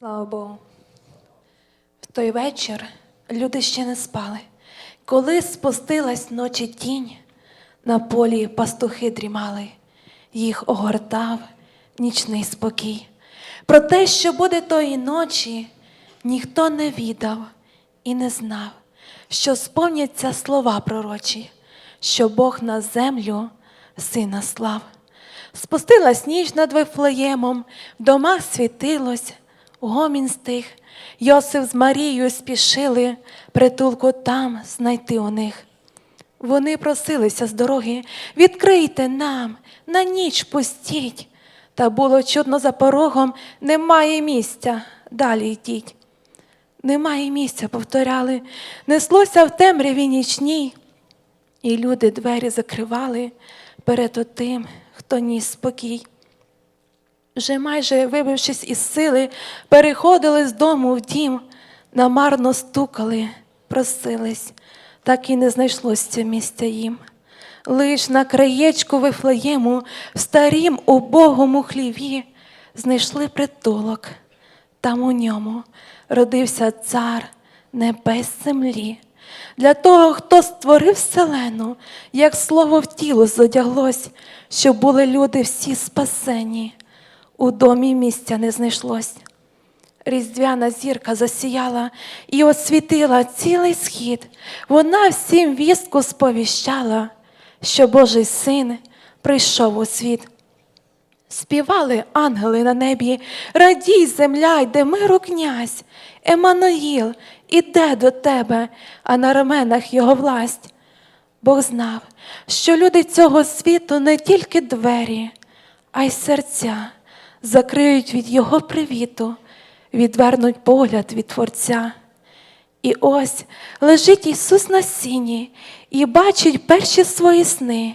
Слава Богу. В той вечір люди ще не спали. Коли спустилась ночі тінь, на полі пастухи дрімали, їх огортав нічний спокій. Про те, що буде тої ночі, ніхто не відав і не знав, що сповняться слова пророчі, що Бог на землю сина слав. Спустилась ніч над Вифлеємом, в домах світилось, гомін стих. Йосиф з Марією спішили притулку там знайти у них. Вони просилися з дороги, відкрийте нам, на ніч пустіть. Та було чудно за порогом, немає місця, далі йдіть. Немає місця, повторяли, неслося в темряві нічній. І люди двері закривали перед отим, хто ніс спокій. Вже майже вибившись із сили, переходили з дому в дім, намарно стукали, просились, так і не знайшлося місця їм. Лиш на краєчку Вифлеєму, в старім убогому хліві, знайшли притулок. Там у ньому родився цар небес землі. Для того, хто створив вселену, як слово в тіло задяглось, щоб були люди всі спасені. У домі місця не знайшлось. Різдвяна зірка засіяла і освітила цілий схід. Вона всім вістку сповіщала, що Божий син прийшов у світ. Співали ангели на небі, радій, земля, йде миру князь, Еммануїл іде до тебе, а на раменах його власть. Бог знав, що люди цього світу не тільки двері, а й серця закриють від Його привіту, відвернуть погляд від Творця. І ось лежить Ісус на сіні і бачить перші свої сни,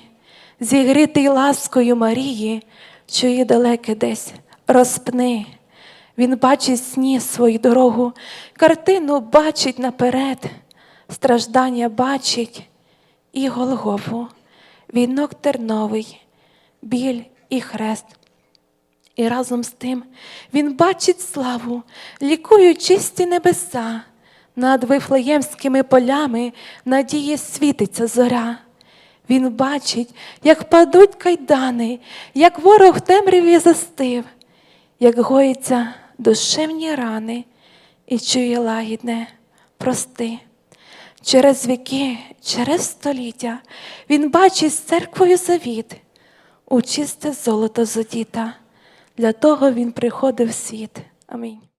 зігрітий ласкою Марії, чує далеке десь розпни. Він бачить сні свою дорогу, картину бачить наперед, страждання бачить і Голгофу, вінок терновий, біль і хрест. І разом з тим він бачить славу, лікують чисті небеса. Над вифлеємськими полями надії світиться зоря. Він бачить, як падуть кайдани, як ворог в темряві застив, як гоїться душевні рани, і чує лагідне прости. Через віки, через століття він бачить з церквою завіт, у чисте золото зодіта. Для того він приходив в світ. Амінь.